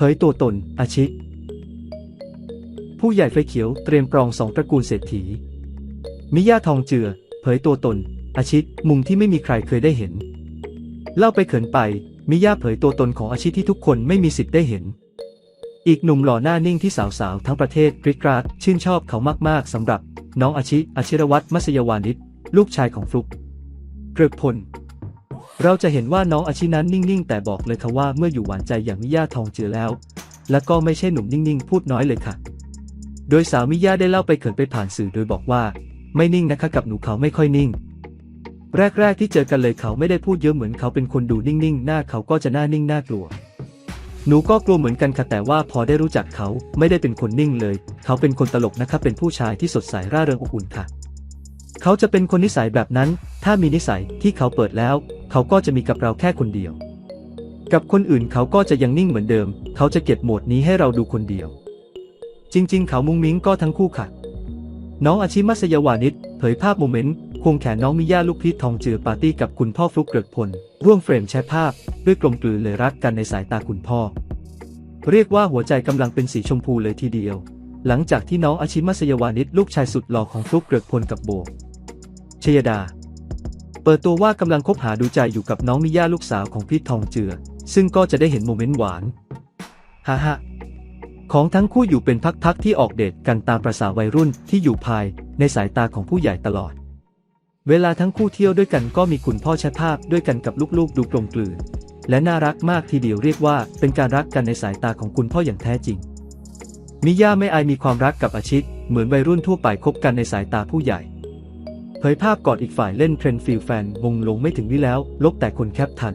เผยตัวตน อาชิผู้ใหญ่ไฟเขียวเตรียมปรองสองตระกูลเศรษฐี มิย่าทองเจือ เผยตัวตน อาชิมุมที่ไม่มีใครเคยได้เห็น เล่าไปเขินไป มิย่าเผยตัวตนของอาชิที่ทุกคนไม่มีสิทธิ์ได้เห็น อีกหนุ่มหล่อหน้านิ่งที่สาวๆทั้งประเทศกริกราดชื่นชอบเขามากๆสำหรับ น้องอาชิอาชิรวัตรมัสยวานิชลูกชายของฟลุกเกริกพล เราจะเห็นว่าน้องอาชินั้นนิ่งๆ แต่บอกเลยค่ะว่าเมื่ออยู่หวานใจอย่างมิยาทองเจือแล้ว และก็ไม่ใช่หนุ่มนิ่งๆ พูดน้อยเลยค่ะ โดยสาวมิยาได้เล่าไปเขินไปผ่านสื่อโดยบอกว่า ไม่นิ่งนะคะกับหนูเขาไม่ค่อยนิ่ง แรกๆที่เจอกันเลยเขาไม่ได้พูดเยอะเหมือนเขาเป็นคนดูนิ่งๆ หน้าเขาก็จะหน้านิ่งน่ากลัว หนูก็กลัวเหมือนกันค่ะแต่ว่าพอได้รู้จักเขาไม่ได้เป็นคนนิ่งเลย เขาเป็นคนตลกนะครับเป็นผู้ชายที่สดใสร่าเริงอบอุ่นค่ะ เขาจะเป็นคนนิสัยแบบนั้น ถ้ามีนิสัยที่เขาเปิดแล้ว เขาก็จะมีกับเราแค่คนเดียว กับคนอื่นเขาก็จะยังนิ่งเหมือนเดิม เขาจะเก็บโหมดนี้ให้เราดูคนเดียว จริง ๆ เขามุ้งมิ้งก็ทั้งคู่ค่ะ น้องอาชิมัสยาวานิชเผยภาพโมเมนต์ควงแขนน้องมิย่าลูกพีชทองเจือปาร์ตี้กับคุณพ่อฟลุกเกริกพล ร่วมเฟรมแชร์ภาพ ด้วยกลมกลืนเลยรักกันในสายตาคุณพ่อ เรียกว่าหัวใจกำลังเป็นสีชมพูเลยทีเดียวหลังจากที่น้องอาชิมัสยวานิชลูกชายสุดหล่อของฟลุกเกริกพลกับโบ ชยดา เปิดตัวว่ากำลังคบหาดูใจอยู่กับน้องมิย่าลูกสาวของพีททองเจือ ซึ่งก็จะได้เห็นโมเมนต์หวานฮ่าฮ่าของทั้งคู่อยู่เป็นพักๆที่ออกเดทกันตามประษาวัยรุ่นที่อยู่ภายในสายตาของผู้ใหญ่ตลอด เวลาทั้งคู่เที่ยวด้วยกันก็มีคุณพ่อแชะภาพด้วยกันกับลูกๆ ดูกลมกลืนและน่ารักมากทีเดียวเรียกว่าเป็นการรักกันในสายตาของคุณพ่ออย่างแท้จริง มิย่าไม่อายมีความรักกับอาชิต เหมือนวัยรุ่นทั่วไปคบกันในสายตาผู้ใหญ่ เผยภาพกอดอีกฝ่ายเล่นเทรนฟิลแฟนมงลงไม่ถึงนี่แล้ว ลบแต่คนแคปทัน